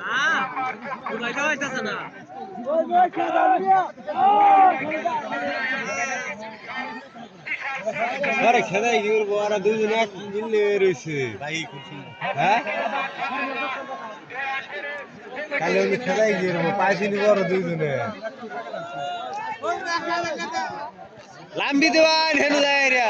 না বুঝাইতে হইতাছে না আরে খেদাই কি করব দুজন এক মিললে রয়েছে হ্যাঁ? কালে আমি খেলাই গিয়ে পাইছিনি বড় দুজনে লাম্বি দেওয়ান হেনু যায় রে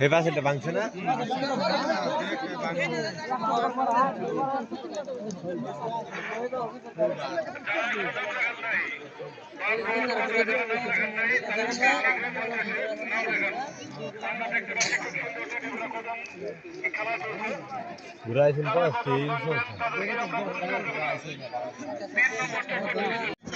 হে পাশেটা ভাঙছে না? ঘুরাইছেন তো তিনশো মাঠে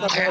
দর্শক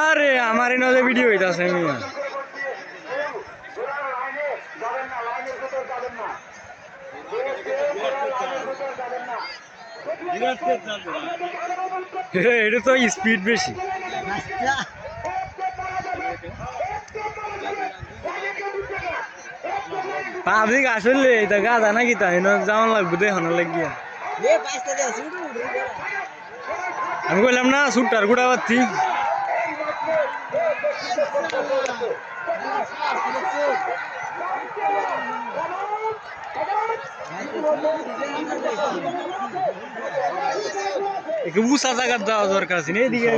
আরে আমার এনে ভিডিও হইতাছে এটা তো স্পিড বেশি। পাবলিক আসলে এটা গাধা নাকি তাই যাওয়ান লাগবে দেখানো লাগিয়া আমি বললাম না সুটটার গুড়া পাচ্ছি একটু উঁচা জায়গার যাওয়া দরকার আছে না এদিকে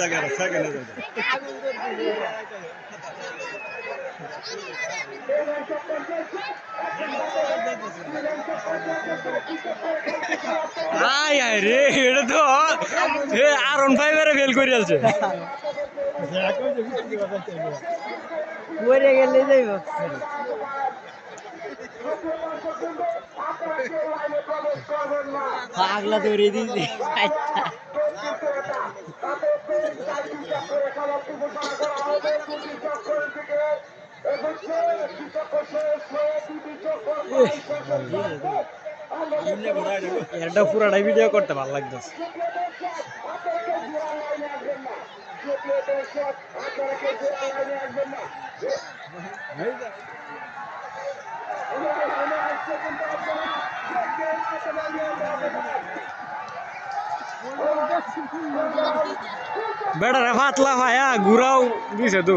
জায়গা সাইকেলে জায়গা আয় আয় রে, এটা তো আর অন ফাইভেরে ফেল করে আছে। মরে গেলে যাইব। পাগলা ধরে দিয়েছি। এটা পুরাটাই ভিডিও করতে ভালো লাগতেছে। বেটা রে পাতলা ভাইয়া ঘুরাও দিছে তো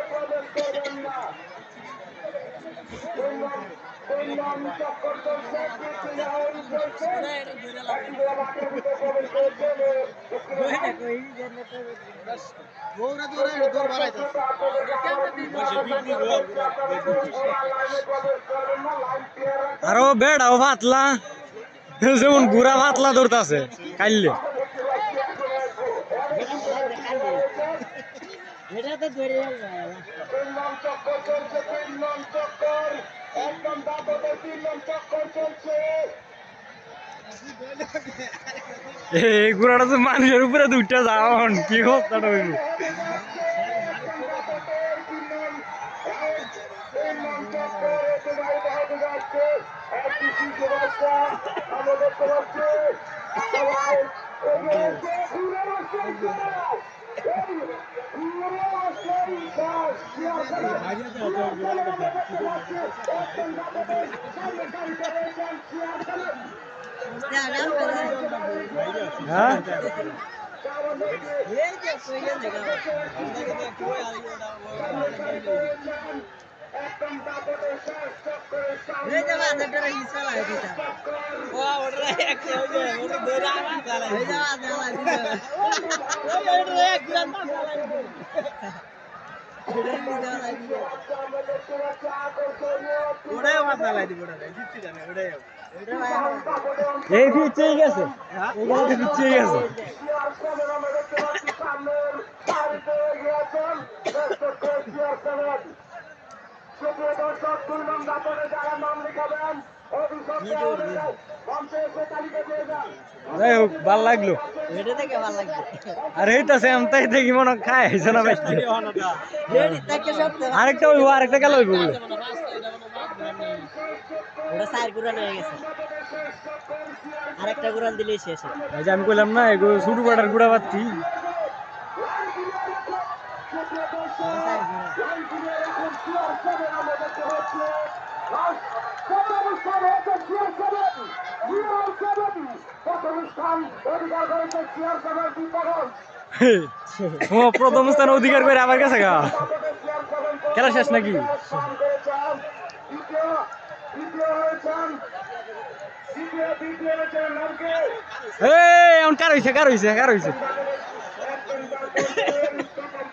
আরও বেড়াও পাতলা। যেমন গুড়া পাতলা ধরতাছে, কাইলে। তিন নং চক্কর চলছে তিন নং চক্কর এই ঘোড়াটা তো মানুষের উপরে দুইটা যাওয়া কি হইব সামনে গাড়িতে রয়েছেন শেয়ার করেন হ্যাঁ একদম দাপটে শেষ চক্করের এই পিছিয়ে গেছে। পিছিয়ে গেছে সুপ্রিয় দর্শক দুই নং দাপটে যারা নাম লিখাবেন যাই হোক ভালো লাগল। আর এইটাছে আমতাই দেখি মনে খায় হয়েছে না বেশি। আরেকটা হইব আরেকটা গেল হইব বলে। আরেকটা গুড়ান দিলেই শেষ এই আমি কইলাম না এগুলো ছোটো পাটার গুড়া পাচ্ছি ও, প্রথম স্থান অধিকার করে আমার কাছে গা। খেলা শেষ নাকি? এই, এখন কার হইছে কার হইছে, কার